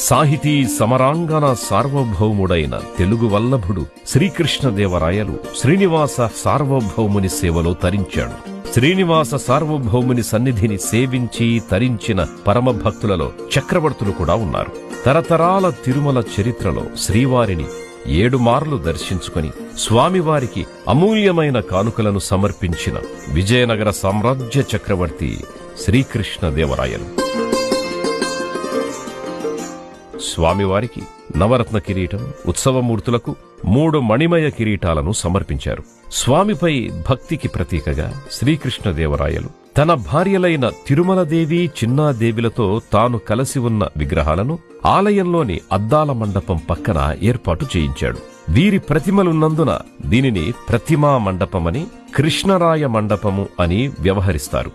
సాహితీ సమరాంగణ సార్వభౌముడైన తెలుగు వల్లభుడు శ్రీకృష్ణదేవరాయలు శ్రీనివాస సార్వభౌముని సేవలో తరించాడు. శ్రీనివాస సార్వభౌముని సన్నిధిని సేవించి తరించిన పరమభక్తులలో చక్రవర్తులు కూడా ఉన్నారు. తరతరాల తిరుమల చరిత్రలో శ్రీవారిని ఏడు మార్లు స్వామివారికి అమూల్యమైన కానుకలను సమర్పించిన విజయనగర సామ్రాజ్య చక్రవర్తి శ్రీకృష్ణదేవరాయలు స్వామివారికి నవరత్న కిరీటం ఉత్సవమూర్తులకు మూడు మణిమయ కిరీటాలను సమర్పించారు. స్వామిపై భక్తికి ప్రతీకగా శ్రీకృష్ణదేవరాయలు తన భార్యలైన తిరుమలదేవి చిన్నాదేవిలతో తాను కలిసి ఉన్న విగ్రహాలను ఆలయంలోని అద్దాల మండపం పక్కన ఏర్పాటు చేయించాడు. వీరి ప్రతిమలున్నందున దీనిని ప్రతిమా మండపమని కృష్ణరాయ మండపము అని వ్యవహరిస్తారు.